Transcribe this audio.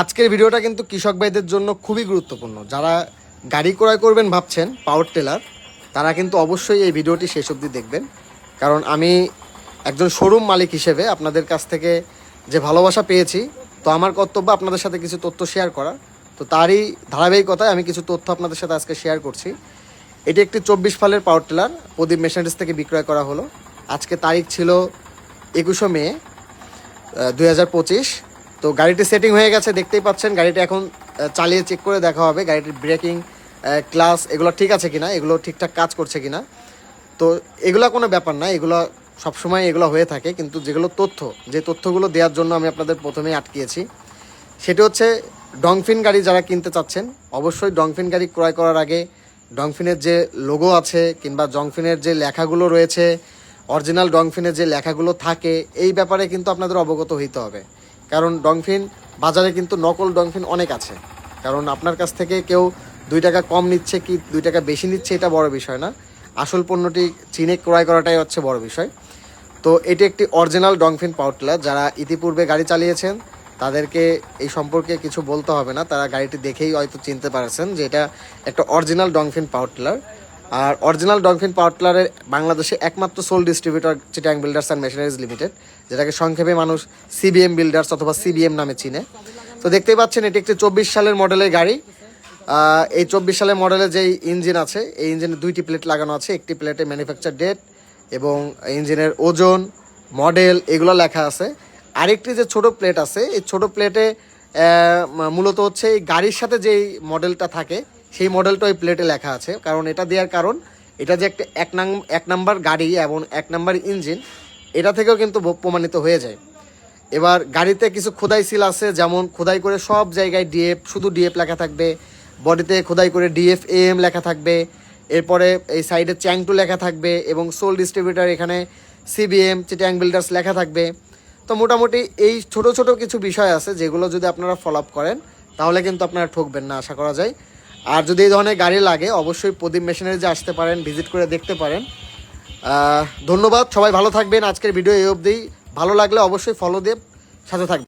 আজকের ভিডিওটা কিন্তু কৃষক ভাইদের জন্য খুবই গুরুত্বপূর্ণ। যারা গাড়ি ক্রয় করবেন ভাবছেন, পাওয়ার টেলার, তারা কিন্তু অবশ্যই এই ভিডিওটি শেষ অবধি দেখবেন। কারণ আমি একজন শোরুম মালিক হিসেবে আপনাদের কাছ থেকে যে ভালোবাসা পেয়েছি, তো আমার কর্তব্য আপনাদের সাথে কিছু তথ্য শেয়ার করা। তো তারই ধারাবাহিকতায় আমি কিছু তথ্য আপনাদের সাথে আজকে শেয়ার করছি। এটি একটি চব্বিশ ফালের পাওয়ার টেলার, প্রদীপ মেশিনারিজ থেকে বিক্রয় করা হলো। আজকে তারিখ ছিল একুশে মে দুই হাজার পঁচিশ। তো গাড়িটি সেটিং হয়ে গেছে, দেখতেই পাচ্ছেন, গাড়িটা এখন চালিয়ে চেক করে দেখা হবে, গাড়িটির ব্রেকিং ক্লাস এগুলো ঠিক আছে কিনা, এগুলো ঠিকঠাক কাজ করছে কিনা। তো এগুলো কোনো ব্যাপার না, এগুলো সবসময় এগুলো হয়ে থাকে, কিন্তু যেগুলো তথ্য, যে তথ্যগুলো দেওয়ার জন্য আমি আপনাদের প্রথমেই আটকিয়েছি, সেটি হচ্ছে ডংফিন গাড়ি যারা কিনতে চাচ্ছেন, অবশ্যই ডংফিন গাড়ি ক্রয় করার আগে ডংফিনের যে লোগো আছে কিংবা ডংফিনের যে লেখাগুলো রয়েছে অরিজিনাল ডংফিনের যে লেখাগুলো থাকে, এই ব্যাপারে কিন্তু আপনাদের অবগত হইতে হবে। কারণ ডংফিন বাজারে কিন্তু নকল ডংফিন অনেক আছে। কারণ আপনার কাছ থেকে কেউ দুই টাকা কম নিচ্ছে কি দুই টাকা বেশি নিচ্ছে এটা বড় বিষয় না। আসল পণ্যটি চিনে ক্রয় করাটাই হচ্ছে বড় বিষয়। তো এটি একটি অরিজিনাল ডংফিন পাওয়ার টিলার যারা ইতিপূর্বে গাড়ি চালিয়েছেন, তাদেরকে এই সম্পর্কে কিছু বলতে হবে না। তারা গাড়িটি দেখেই হয়তো চিনতে পারছেন যে এটা একটা অরিজিনাল ডংফিন পাওয়ার টিলার আর অরিজিনাল ডলফিন পাওয়ার টিলারের বাংলাদেশে একমাত্র sole distributor Chittagong builders and machineries limited যেটাকে সংক্ষেপে মানুষ সিবিএম বিল্ডার্স অথবা সিবিএম নামে চিনে। তো দেখতেই পাচ্ছেন, এটি একটি চব্বিশ সালের মডেলের গাড়ি। এই চব্বিশ সালের মডেলের যেই ইঞ্জিন আছে, এই ইঞ্জিনে দুইটি প্লেট লাগানো আছে। একটি প্লেটে ম্যানুফ্যাকচার ডেট এবং ইঞ্জিনের ওজন মডেল এগুলো লেখা আছে। আরেকটি যে ছোট প্লেট আছে, এই ছোট প্লেটে মূলত হচ্ছে এই গাড়ির সাথে যেই মডেলটা থাকে সেই মডেলটা ওই প্লেটে লেখা আছে। কারণ এটা দেওয়ার কারণ, এটা যে একটা এক নাম, এক নাম্বার গাড়ি এবং এক নাম্বার ইঞ্জিন এটা থেকেও কিন্তু প্রমাণিত হয়ে যায়। এবার গাড়িতে কিছু খোদাই সিল আছে, যেমন খোদাই করে সব জায়গায় ডিএফ শুধু ডিএফ লেখা থাকবে। বডিতে খোদাই করে ডিএফ এম লেখা থাকবে। এরপরে এই সাইডে চ্যাংটু লেখা থাকবে এবং সোল ডিস্ট্রিবিউটার এখানে সিবিএম চিটাং বিল্ডার্স লেখা থাকবে। তো মোটামুটি এই ছোট ছোট কিছু বিষয় আছে যেগুলো যদি আপনারা ফলো আপ করেন, তাহলে কিন্তু আপনারা ঠকবেন না, আশা করা যায়। আর যদি এই ধরনের গাড়ি লাগে, অবশ্যই প্রদীপ মেশিনারি যে আসতে পারেন, ভিজিট করে দেখতে পারেন। ধন্যবাদ, সবাই ভালো থাকবেন। আজকের ভিডিও এই অবধি। ভালো লাগলে অবশ্যই ফলো দিয়ে সাথে থাকবেন।